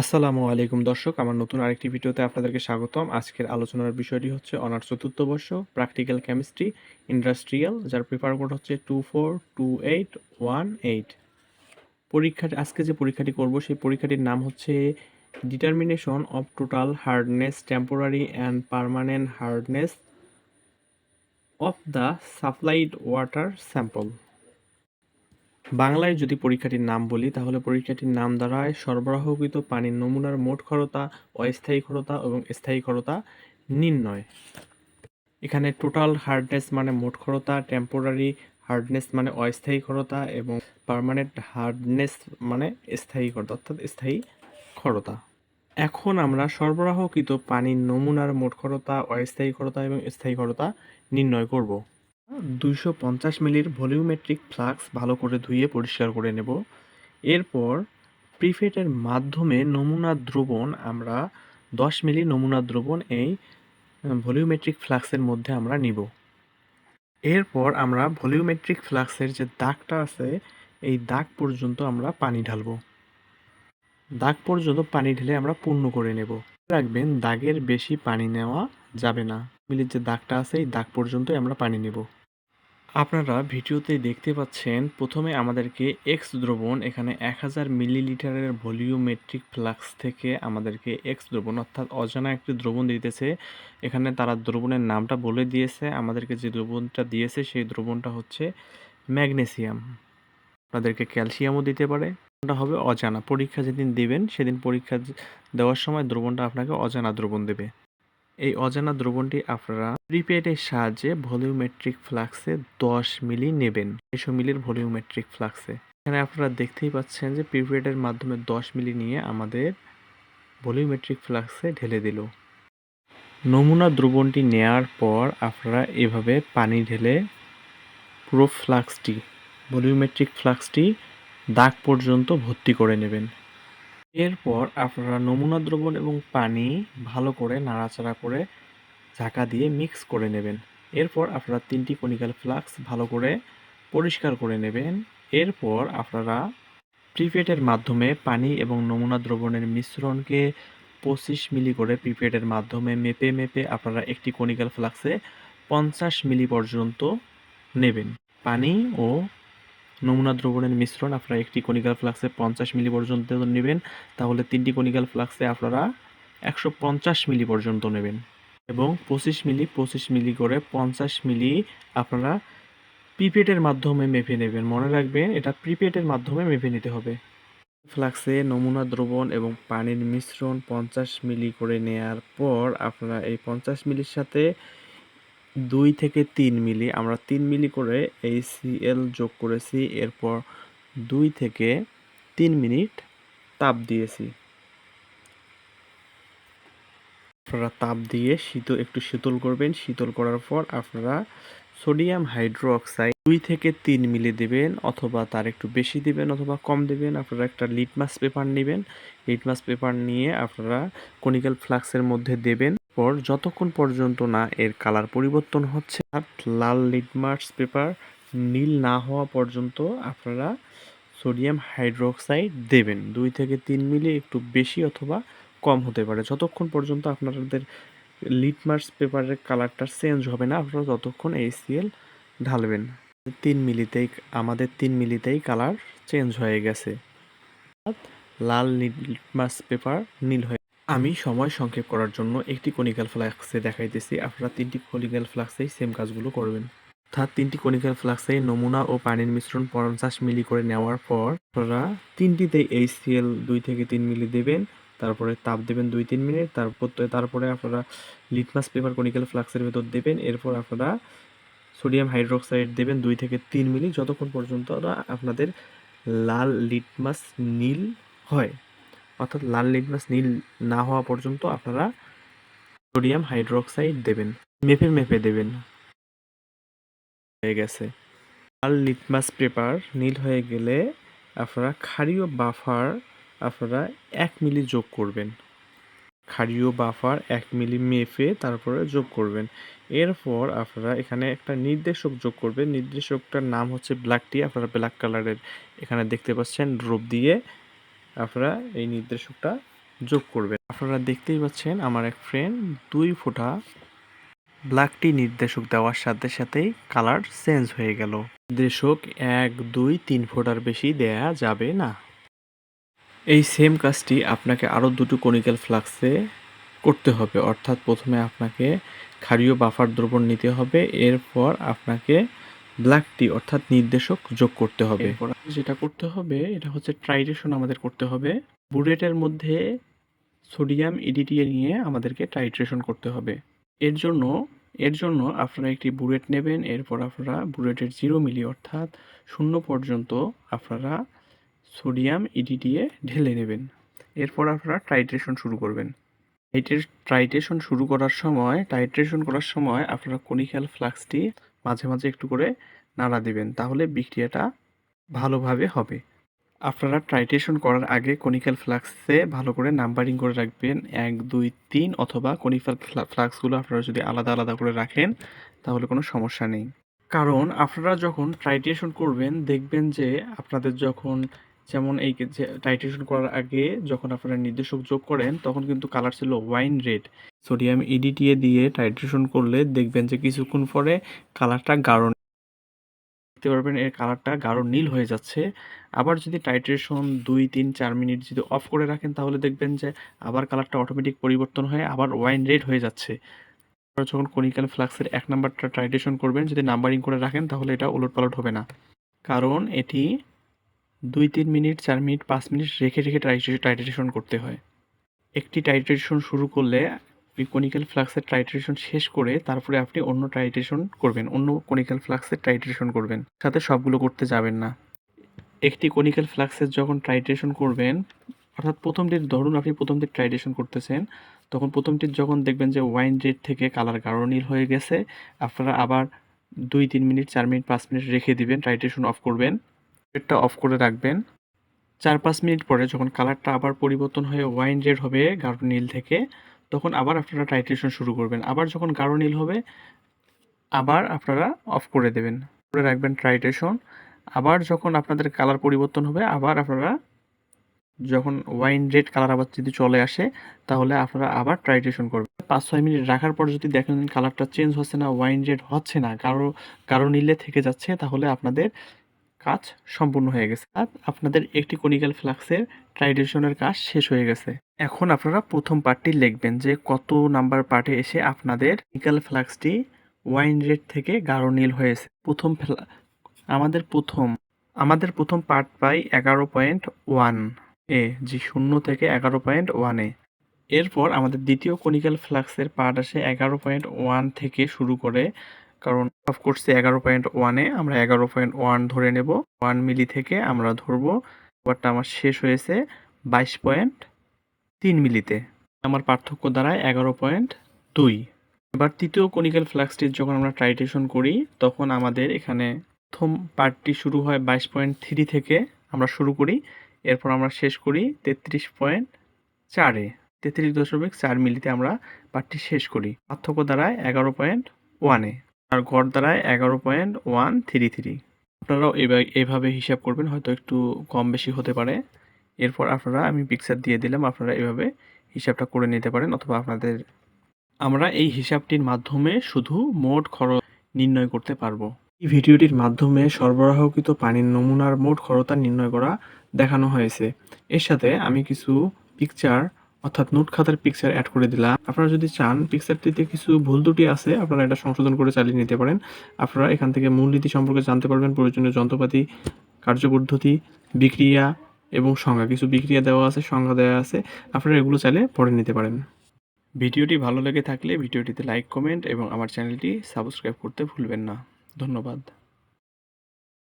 আসসালামু আলাইকুম দর্শক, আমার নতুন আরেকটি ভিডিওতে আপনাদেরকে স্বাগতম। আজকের আলোচনার বিষয়টি হচ্ছে অনার্স চতুর্থ বর্ষ, প্র্যাকটিক্যাল কেমিস্ট্রি, ইন্ডাস্ট্রিয়াল, যার প্রিপার কোড হচ্ছে two four two eight one eight. পরীক্ষাটি আজকে যে পরীক্ষাটি করব, সেই পরীক্ষাটির নাম হচ্ছে determination of total hardness temporary and permanent hardness of the supplied water sample বাংলায় যদি পরীক্ষাটির নাম বলি, তাহলে পরীক্ষাটির নাম দাঁড়ায় সরবরাহকৃত পানির নমুনার মোট খরতা অস্থায়ী খরতা এবং স্থায়ী খরতা নির্ণয়। এখানে টোটাল হার্ডনেস মানে মোট খরতা টেম্পোরারি হার্ডনেস মানে অস্থায়ী খরতা এবং পার্মানেন্ট হার্ডনেস মানে স্থায়ী খরতা অর্থাৎ স্থায়ী খরতা এখন আমরা সরবরাহকৃত পানির নমুনার মোট খরতা অস্থায়ী খরতা এবং স্থায়ী খরতা নির্ণয় করব। দুইশো পঞ্চাশ মিলির ভলিউমেট্রিক ফ্লাক্স ভালো করে ধুয়ে পরিষ্কার করে নেব। এরপর প্রিফেটের মাধ্যমে নমুনা দ্রবণ আমরা দশ মিলি নমুনা দ্রবণ এই ভলিউমেট্রিক ফ্লাক্সের মধ্যে আমরা নিব। এরপর আমরা ভলিউমেট্রিক ফ্লাক্সের যে দাগটা আছে, এই দাগ পর্যন্ত আমরা পানি ঢালবো। দাগ পর্যন্ত পানি ঢেলে আমরা পূর্ণ করে নেব। রাখবেন, দাগের বেশি পানি নেওয়া যাবে না। মিলির যে দাগটা আছে, এই দাগ পর্যন্তই আমরা পানি নেব। আপনারা ভিডিওতে দেখতে পাচ্ছেন, প্রথমে আমাদেরকে এক্স দ্রবণ, এখানে এক হাজার মিলিলিটারের ভলিউমেট্রিক ফ্লাক্স থেকে আমাদেরকে এক্স দ্রবণ, অর্থাৎ অজানা একটি দ্রবণ দিতেছে। এখানে তারা দ্রবণের নামটা বলে দিয়েছে, আমাদেরকে যে দ্রবণটা দিয়েছে সেই দ্রবণটা হচ্ছে ম্যাগনেসিয়াম। আপনাদেরকে ক্যালসিয়ামও দিতে পারে। দ্রবণটা হবে অজানা, পরীক্ষা যেদিন দেবেন, সেদিন পরীক্ষা দেওয়ার সময় দ্রবণটা আপনাকে অজানা দ্রবণ দেবে। এই অজানা দ্রবণটি আপনারা প্রিপেডের সাহায্যে ভলিউমেট্রিক ফ্লাক্সে দশ মিলি নেবেন একশো মিলির ভলিউমেট্রিক ফ্লাক্সে। এখানে আপনারা দেখতেই পাচ্ছেন যে প্রিপেডের মাধ্যমে দশ মিলি নিয়ে আমাদের ভলিউমেট্রিক ফ্লাক্সে ঢেলে দিল। নমুনা দ্রবণটি নেয়ার পর আপনারা এভাবে পানি ঢেলে পুরো ফ্লাক্সটি, ভলিউমেট্রিক ফ্লাক্সটি দাগ পর্যন্ত ভর্তি করে নেবেন। এরপর আপনারা নমুনা দ্রবণ এবং পানি ভালো করে নাড়াচাড়া করে ঝাঁকা দিয়ে মিক্স করে নেবেন। এরপর আপনারা তিনটি কনিক্যাল ফ্লাক্স ভালো করে পরিষ্কার করে নেবেন। এরপর আপনারা প্রিপেডের মাধ্যমে পানি এবং নমুনা দ্রবণের মিশ্রণকে পঁচিশ মিলি করে প্রিপেডের মাধ্যমে মেপে মেপে আপনারা একটি কনিক্যাল ফ্লাক্সে পঞ্চাশ মিলি পর্যন্ত নেবেন। পানি ও নমুনা দ্রবণের মিশ্রণ আপনারা একটি কনিক্যাল ফ্লাক্সে পঞ্চাশ মিলি পর্যন্ত নেবেন। তাহলে তিনটি কনিক্যাল ফ্লাক্সে আপনারা একশো পঞ্চাশ মিলি পর্যন্ত নেবেন এবং পঁচিশ মিলি পঁচিশ মিলি করে পঞ্চাশ মিলি আপনারা প্রিপেডের মাধ্যমে মেপে নেবেন। মনে রাখবেন, এটা প্রিপেডের মাধ্যমে মেপে নিতে হবে। ফ্লাক্সে নমুনা দ্রবণ এবং পানির মিশ্রণ পঞ্চাশ মিলি করে নেয়ার পর আপনারা এই পঞ্চাশ মিলির সাথে দুই থেকে তিন মিলি, আমরা তিন মিলি করে এই সিএল যোগ করেছি, এরপর দুই থেকে তিন মিনিট তাপ দিয়েছি। আপনারা তাপ দিয়ে শীতল একটু শীতল করবেন, শীতল করার পর আপনারা সোডিয়াম হাইড্রোক্সাইড দুই থেকে তিন মিলি দেবেন, অথবা তার একটু বেশি দেবেন অথবা কম দেবেন। আপনারা একটা লিটমাস পেপার নেবেন, লিটমাস পেপার নিয়ে আপনারা কনিক্যাল ফ্লাক্সের মধ্যে দেবেন। পর যতক্ষণ পর্যন্ত না এর কালার পরিবর্তন হচ্ছে, লাল লিটমাস পেপার নীল না হওয়া পর্যন্ত আপনারা সোডিয়াম হাইড্রোক্সাইড দেবেন। দুই থেকে তিন মিলি একটু বেশি অথবা কম হতে পারে। যতক্ষণ পর্যন্ত আপনাদের লিটমাস পেপারের কালারটা চেঞ্জ হবে না, আপনারা ততক্ষণ এইচসিএল ঢালবেন। তিন মিলিতেই, আমাদের তিন মিলিতেই কালার চেঞ্জ হয়ে গেছে। লাল লিটমাস পেপার নীল হয়ে আমি সময় সংক্ষেপ করার জন্য একটি কনিক্যাল ফ্লাক্সে দেখাইতেছি। আপনারা তিনটি কনিক্যাল ফ্লাক্সেই সেম কাজগুলো করবেন। অর্থাৎ তিনটি কনিক্যাল ফ্লাক্সে নমুনা ও পানির মিশ্রণ পঞ্চাশ মিলি করে নেওয়ার পর আপনারা তিনটিতেই এইচসিএল দুই থেকে তিন মিলি দেবেন, তারপরে তাপ দেবেন দুই তিন মিনিট, তারপর তারপরে আপনারা লিটমাস পেপার কনিক্যাল ফ্লাক্সের ভেতর দেবেন, এরপর আপনারা সোডিয়াম হাইড্রোক্সাইড দেবেন দুই থেকে তিন মিলি, যতক্ষণ পর্যন্ত আপনাদের লাল লিটমাস নীল হয়। অর্থাৎ লাল লিটমাস নীল না হওয়া পর্যন্ত আপনারা সোডিয়াম হাইড্রোক্সাইড দেবেন, মেপে মেপে দেবেন। হয়ে গেছে। লাল লিটমাস পেপার নীল হয়ে গেলে আপনারা ক্ষারীয় বাফার আপনারা এক মিলি যোগ করবেন। ক্ষারীয় বাফার এক মিলি মেপে তারপরে যোগ করবেন। এরপর আপনারা এখানে একটা নির্দেশক যোগ করবেন। নির্দেশকটার নাম হচ্ছে ব্ল্যাক টি, আপনারা ব্ল্যাক কালারের এখানে দেখতে পাচ্ছেন ড্রপ দিয়ে। আপনারা এই নির্দেশকটা যোগ করবেন। আপনারা দেখতেই পাচ্ছেন আমার এক ফ্রেন্ড দুই ফোঁটা ব্ল্যাক টি নির্দেশক দেওয়ার সাথে সাথেই কালার চেঞ্জ হয়ে গেল। নির্দেশক এক, দুই, তিন ফোঁটার বেশি দেয়া যাবে না। এই সেম কাজটি আপনাকে আরও দুটো কনিক্যাল ফ্লাক্সে করতে হবে। অর্থাৎ প্রথমে আপনাকে ক্ষারীয় বাফার দ্রবণ নিতে হবে, এরপর আপনাকে ব্ল্যাক টি অর্থাৎ নির্দেশক যোগ করতে হবে। যেটা করতে হবে, এটা হচ্ছে ট্রাইটেশন আমাদের করতে হবে। বুলেটের মধ্যে সোডিয়াম ইডিটিএ নিয়ে আমাদেরকে টাইট্রেশন করতে হবে। এর জন্য এর জন্য আপনারা একটি বুলেট নেবেন, এরপর আপনারা বুলেটের জিরো মিলি অর্থাৎ শূন্য পর্যন্ত আপনারা সোডিয়াম ইডিটিএ ঢেলে নেবেন। এরপর আপনারা টাইট্রেশন শুরু করবেন। টাইট্রে টাইট্রেশন শুরু করার সময় টাইট্রেশন করার সময় আপনারা কনিক্যাল ফ্লাক্সটি মাঝে মাঝে একটু করে নাড়া দিবেন, তাহলে বিক্রিয়াটা ভালোভাবে হবে। আপনারা ট্রাইটেশন করার আগে কনিক্যাল ফ্লাক্সে ভালো করে নাম্বারিং করে রাখবেন। এক, দুই, তিন অথবা কনিক্যাল ফ্লাক্সগুলো আপনারা যদি আলাদা আলাদা করে রাখেন, তাহলে কোনো সমস্যা নেই। কারণ আপনারা যখন ট্রাইটেশন করবেন, দেখবেন যে আপনাদের যখন যেমন এই যে টাইট্রেশন করার আগে যখন আপনারা নির্দেশক যোগ করেন, তখন কিন্তু কালার ছিল ওয়াইন রেড সোডিয়াম ইডিটিএ দিয়ে টাইট্রেশন করলে দেখবেন যে কিছুক্ষণ পরে কালারটা গাঢ় দেখতে পারবেন এর কালারটা গাঢ় নীল হয়ে যাচ্ছে। আবার যদি টাইট্রেশন দুই, তিন, চার মিনিট যদি অফ করে রাখেন, তাহলে দেখবেন যে আবার কালারটা অটোমেটিক পরিবর্তন হয়ে আবার ওয়াইন রেড হয়ে যাচ্ছে। যখন কনিক্যাল ফ্লাক্সের এক নাম্বারটা টাইট্রেশন করবেন, যদি নাম্বারিং করে রাখেন, তাহলে এটা ওলট পালট হবে না। কারণ এটি দুই তিন মিনিট, চার মিনিট, পাঁচ মিনিট রেখে রেখে টাইট্রেশন করতে হয়। একটি টাইট্রেশন শুরু করলে কনিক্যাল ফ্লাক্সের টাইট্রেশন শেষ করে তারপরে আপনি অন্য টাইট্রেশন করবেন, অন্য কনিক্যাল ফ্লাক্সের টাইট্রেশন করবেন। সাথে সবগুলো করতে যাবেন না। একটি কনিক্যাল ফ্লাক্সের যখন টাইট্রেশন করবেন, অর্থাৎ প্রথমটির ধরুন আপনি প্রথমটির টাইট্রেশন করতেছেন, তখন প্রথমটির যখন দেখবেন যে ওয়াইন রেড থেকে কালার গাঢ় নীল হয়ে গেছে, আপনারা আবার দুই তিন মিনিট, চার মিনিট, পাঁচ মিনিট রেখে দিবেন টাইট্রেশন অফ করবেন। এটা অফ করে রাখবেন। চার পাঁচ মিনিট পরে যখন কালারটা আবার পরিবর্তন হয়ে ওয়াইন রেড হবে গাঢ় নীল থেকে, তখন আবার আপনারা টাইট্রেশন শুরু করবেন। আবার যখন গাঢ় নীল হবে, আবার আপনারা অফ করে দেবেন। করে রাখবেন ট্রাইটেশন আবার যখন আপনাদের কালার পরিবর্তন হবে, আবার আপনারা যখন ওয়াইন রেড কালার আবার যদি চলে আসে, তাহলে আপনারা আবার ট্রাইটেশন করবেন। পাঁচ ছয় মিনিট রাখার পর যদি দেখেন কালারটা চেঞ্জ হচ্ছে না ওয়াইন রেড হচ্ছে না কারও কারও নীলে থেকে যাচ্ছে, তাহলে আপনাদের কাজ সম্পূর্ণ হয়ে গেছে। আর আপনাদের একটি কনিক্যাল ফ্লাক্সের ট্রাইডেশনের কাজ শেষ হয়ে গেছে। এখন আপনারা প্রথম পার্টটি লিখবেন যে কত নাম্বার পার্টে এসে আপনাদের কনিক্যাল ফ্লাক্সটি ওয়াইন রেড থেকে গাঢ় নীল হয়েছে। প্রথম আমাদের প্রথম আমাদের প্রথম পার্ট পাই এগারো পয়েন্ট ওয়ান এ জি শূন্য থেকে এগারো পয়েন্ট ওয়ানে এরপর আমাদের দ্বিতীয় কনিক্যাল ফ্লাক্সের পার্ট আসে এগারো পয়েন্ট ওয়ান থেকে শুরু করে কারণ অফ করছে এগারো পয়েন্ট ওয়ানে আমরা এগারো পয়েন্ট ওয়ান ধরে নেব। ওয়ান মিলি থেকে আমরা ধরবো। এবারটা আমার শেষ হয়েছে বাইশ পয়েন্ট তিন মিলিতে। আমার পার্থক্য দাঁড়ায় এগারো পয়েন্ট দুই। এবার তৃতীয় কনিক্যাল ফ্লাক্সটির যখন আমরা ট্রাইটেশন করি, তখন আমাদের এখানে প্রথম পার্টটি শুরু হয় বাইশ পয়েন্ট থ্রি থেকে আমরা শুরু করি। এরপর আমরা শেষ করি তেত্রিশ পয়েন্ট চারে। তেত্রিশ দশমিক চার মিলিতে আমরা পার্টটি শেষ করি। পার্থক্য দাঁড়ায় এগারো পয়েন্ট ওয়ানে আর গড় দাঁড়ায় এগারো পয়েন্ট ওয়ান থ্রি থ্রি আপনারাও এভাবে হিসাব করবেন, হয়তো একটু কম বেশি হতে পারে। এরপর আপনারা, আমি পিকচার দিয়ে দিলাম, আপনারা এভাবে হিসাবটা করে নিতে পারেন অথবা আপনাদের, আমরা এই হিসাবটির মাধ্যমে শুধু মোট খরচ নির্ণয় করতে পারব। এই ভিডিওটির মাধ্যমে সরবরাহকৃত পানির নমুনার মোট খরতা নির্ণয় করা দেখানো হয়েছে। এর সাথে আমি কিছু পিকচার অর্থাৎ নোট খাতার পিকচার অ্যাড করে দিলাম। আপনারা যদি চান পিকচারটিতে কিছু ভুল ত্রুটি আছে, আপনারা এটা সংশোধন করে চালিয়ে নিতে পারেন। আপনারা এখান থেকে মূলনীতি সম্পর্কে জানতে পারবেন, প্রয়োজনীয় যন্ত্রপাতি কার্যপদ্ধতি বিক্রিয়া এবং সংজ্ঞা। কিছু বিক্রিয়া দেওয়া আছে, সংজ্ঞা দেওয়া আছে, আপনারা এগুলো চাইলে পড়ে নিতে পারেন। ভিডিওটি ভালো লেগে থাকলে ভিডিওটিতে লাইক কমেন্ট এবং আমার চ্যানেলটি সাবস্ক্রাইব করতে ভুলবেন না। ধন্যবাদ।